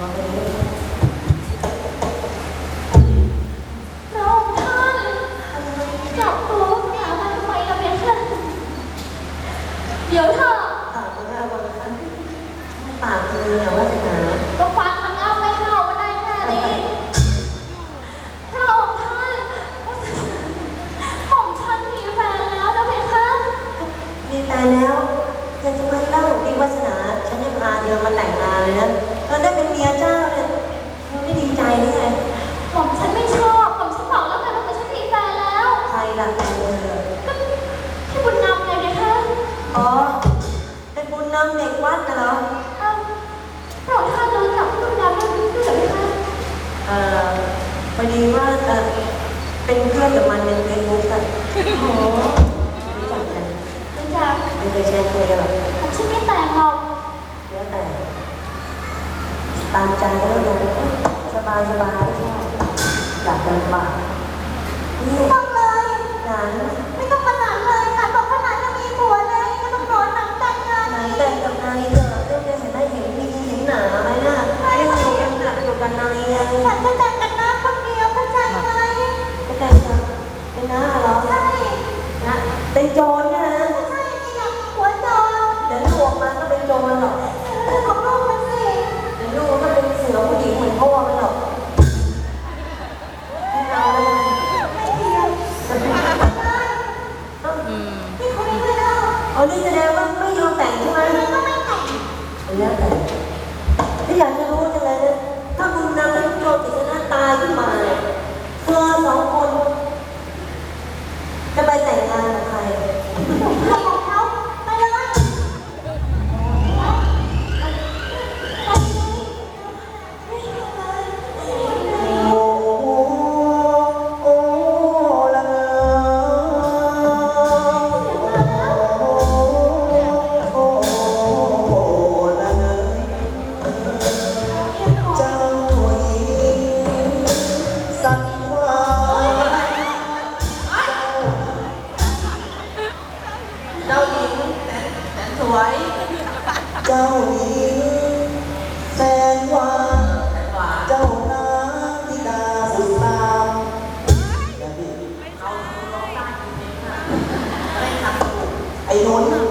Thank you. ใช้คุยกันหรอกฉันไม่แต่งหรอกแล้วแต่ตามใจก็แล้วกันสบายสบายชอบหลับกันบ้างไม่ต้องเลยนั้นไม่ต้องขนาดเลยค่ะบอกขนาดจะมีผัวแล้วก็ต้องนอนหนังแต่งงานหนังแต่งกับนายเถอะเรื่องจะเห็นได้เห็นมีเห็นหนาไหมน่ะไม่ต้องอยู่กันไนาอยู่กันนายยันจะแต่งกันหนะคนเดียวเข้าใจไหมแต่งกันเป็นน้าเหรอใช่นะเป็นโจรเนี่ย มันหรอกคือของลูกมันสิเดี๋ยวลูกมันเป็นเสือผู้หญิงเหมือนพ่อมันหรอกไม่ดีแล้ต้องไม่ได้แล้วอานี่แสดงว่าไม่ยอมแต่งใช่ไหมก็ไม่แต่งแล้วแต่ถ้าอยากจะรู้จัเลยนะถ้าคุณนำนักโจติชนาตายขึ้นมาเนี่ยเธอสองคน ไอ้นนท์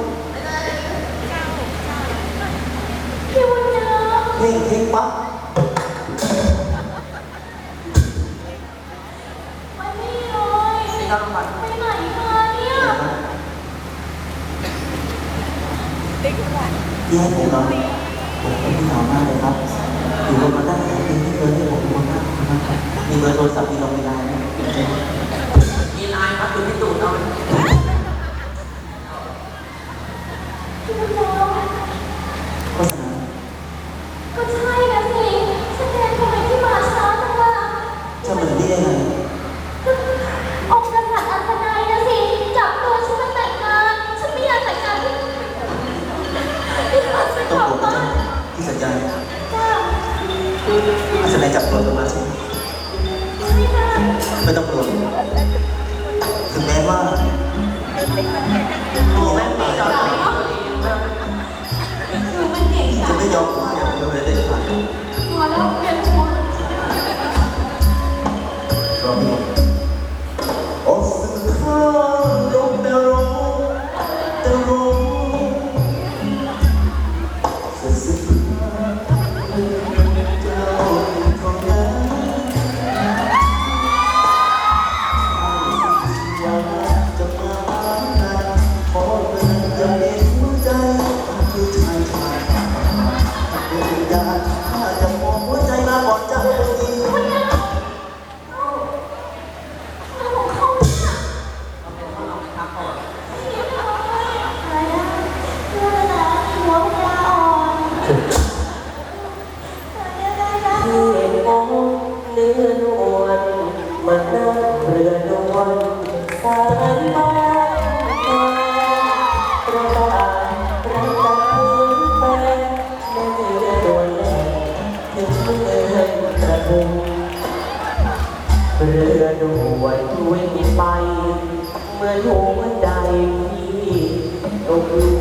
ด้วยช่วยพี่ไป เหมือนหัวใจพี่ตกลุก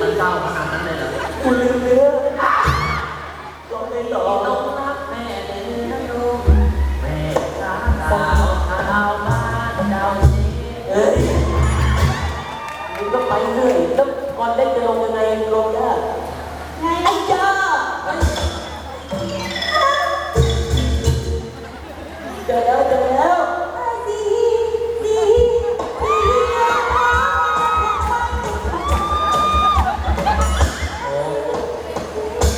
มันเศร้าขนาดนั้นเลยเหรอคุณลืมเนื้อร้องได้หรอต้องรักแม่เลยนะลูกแม่สาวสาวสาวบ้านดาวนี้เอ้ยมึงก็ไปเรื่อยแล้วก่อนเล่นจะลงยังไงลงได้ ไอ้ยาเจอแล้วเจอแล้วดีดีดี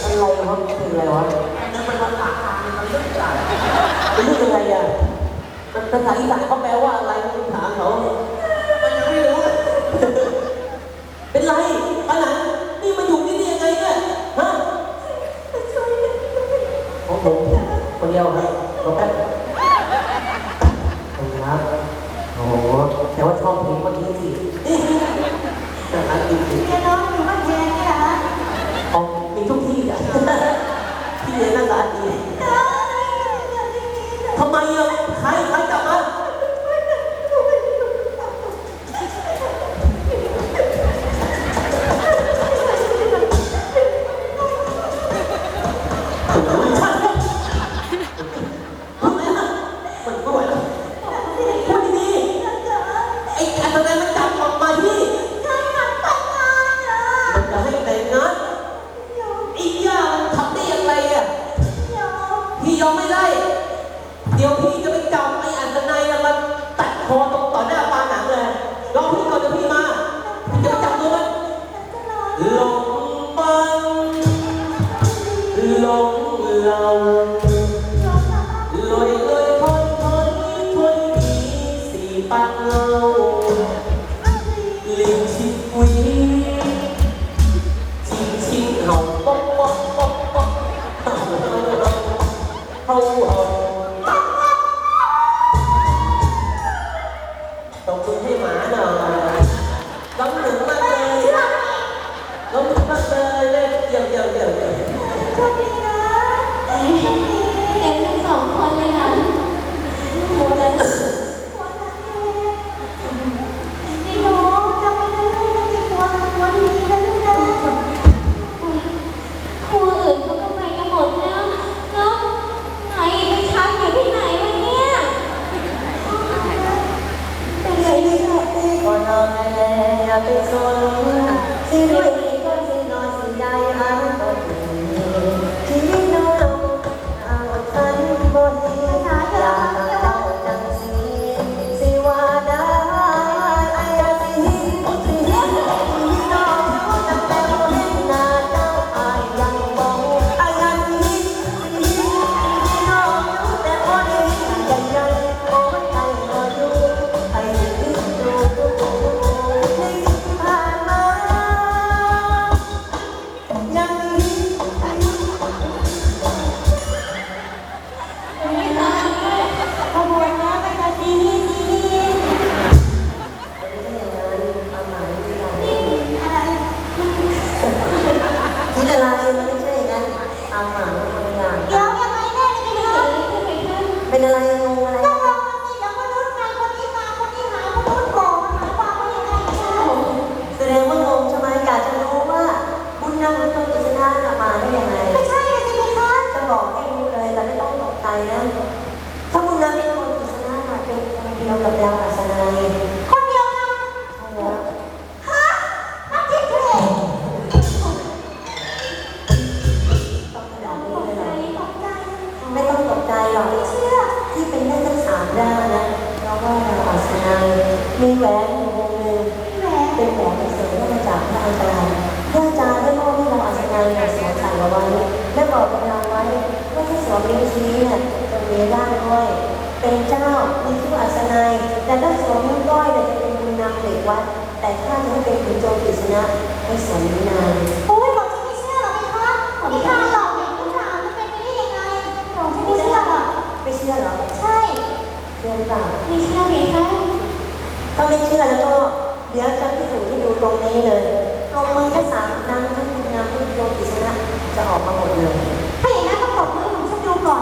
อะไรวะมันเป็นอะไรวะนึกเป็นภาษากลางมันเรื่องใหญ่เป็นเรื่องอะไรอะมันภาษาอีสานเขาแปลว่าอะไรมึงถามเขามันยังไม่รู้ เป็นไรปะหนั หลงเหล่าลอยลอยทนทนทนมีสีปากเงา เป็นคนเดียวกับดาวอัศนัยคนเดียวนะใช่แล้วฮะนักจิตเพลงต้องขนาดนี้เลยเหรอตกใจไม่ต้องตกใจหรอกไม่เชื่อที่เป็นได้ทั้งสามด้านนะเพราะว่าเราอัศนัยมีแหวนอยู่วงหนึ่งเป็นแหวนเสริมมาจากพระอาจารย์พระอาจารย์ได้มอบให้เราอัศนัยเนี่ยสวมใส่เอาไว้และบอกกับเราไว้ว่าถ้าสวมนิ้วชี้เนี่ยจะมีร่างด้วย เป็นเจ้ามีชื่ออัศนัยแต่ถ้าสวมนิ้วก้อยเนี่ยจะเป็นบุญนำเด็กวัด แต่ถ้าจะให้เป็นขุนโจรกฤษณะให้สวมนิ้วนางโอ้ยบอกฉันไม่เชื่อหรอกไหมคะนิทานหลอกเด็กผู้ชายจะเป็นไปได้ยังไงบอกฉันไม่เชื่อหรอกไม่เชื่อเหรอใช่เชื่อหรือเปล่าไม่เชื่อไหมคะถ้าไม่เชื่อแล้วก็เดี๋ยวจะพิสูจน์ให้ดูตรงนี้เลยลงมือแค่สามครั้งท่านคุณงามพุทธโยกิษณะจะออกมาหมดเลยถ้าอย่างนั้นก็ตบมือของฉันดูก่อน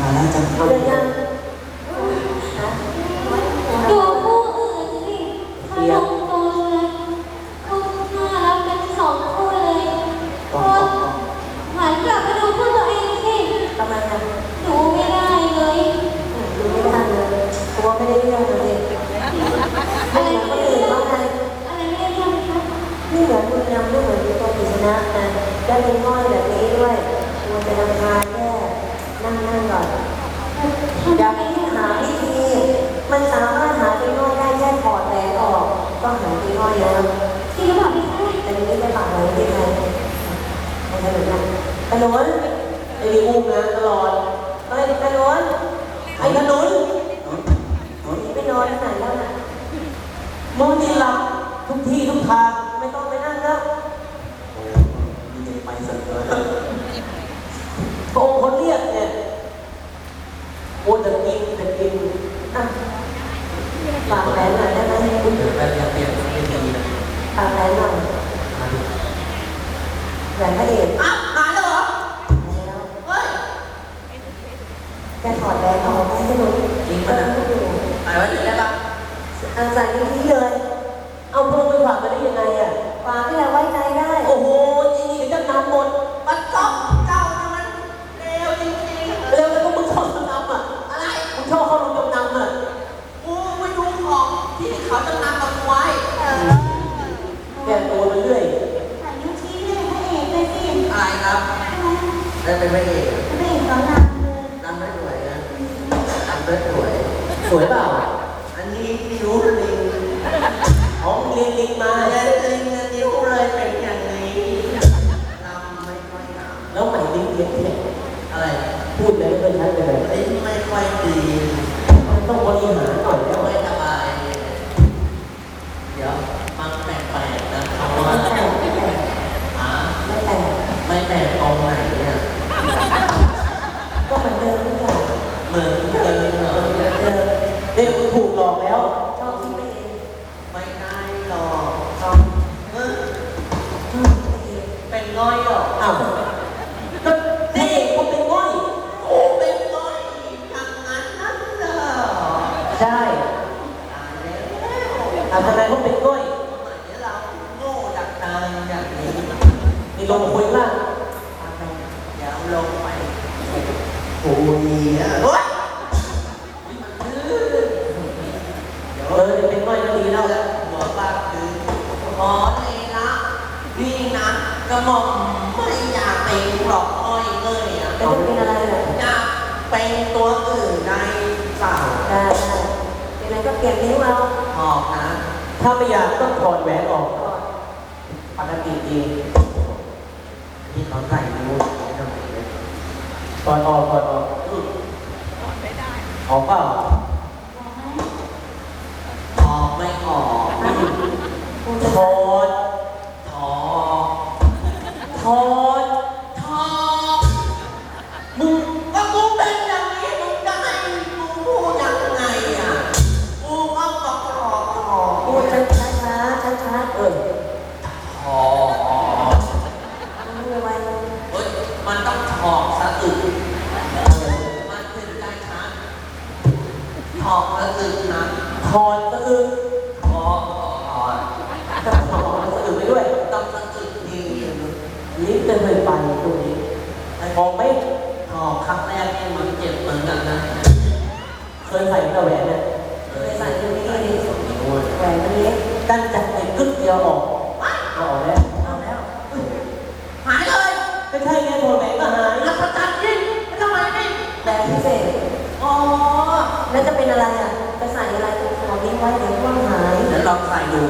มาแล้วจัง นนไอ้นี่อุ้มนะตลอดไอ้ไอ้นนไอ้ถนนไปนอนที่ไหนแล้วนะมึงนี่หลับทุกที่ทุกทางไม่ต้องไปนั่งแล้วโอ้ยไปเสร็จเลยโอ้คนเรียกเนี่ย แต่ทนายต้อเป็นด้วยเราโง่ดักตาอย่างนี้มีลงมคุยล่างเดี๋ยวลงไปโอ้ยโอ๊ยเดี๋ยวเออเป็นด้วยก็ดีแล้วหัวปากคือขอเลยนะนี่นะกระหม่อมไม่อยากเป็นหรอกอ้อยเลยอะแล้วเป็นอะไรล่ะอยากเป็นตัวอื่นในสาวได้ได้เป็นอะไรก็เปลี่ยนนิ้วเอาหอบ ถ้าไม่อยากต้องถอดแหวนออกปกติดีนี่เขาใส่นิ้วไม่ต้องใส่ยถอดออกถอดออกถอดไม่ได้ออกเปล่าออกไม่ออกถอดถอดถอด เอาแล้วหายเลยก็ใช่ไงโดนแหวก็หายอัศจรรย์ยิ่งไม่ทำไมไม่แหวพิเศษอ๋อแล้วจะเป็นอะไรจะใส่อะไรตัวนี้ไว้เดี๋ยวว่างหายแล้วลองใส่ดู